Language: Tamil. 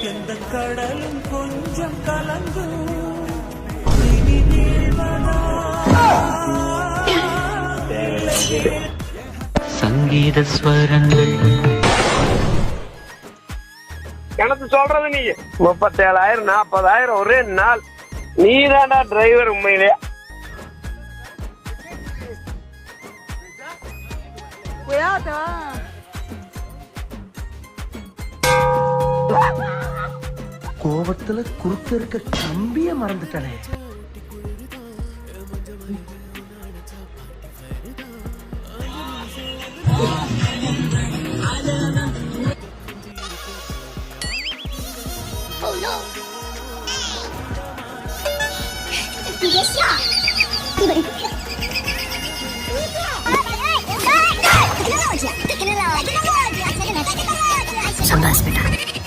எந்த கடலும் கொஞ்சம் கலங்கும் சங்கீத ஸ்வரங்கள். எனக்கு சொல்றது நீ முப்பத்தேழாயிரம் நாற்பதாயிரம் ஒரே நாள். நீ தான்டா டிரைவர் உண்மையிலே கோபத்துல குறுக்க இருக்க கம்பிய மறந்துட்டனே Sambas, better.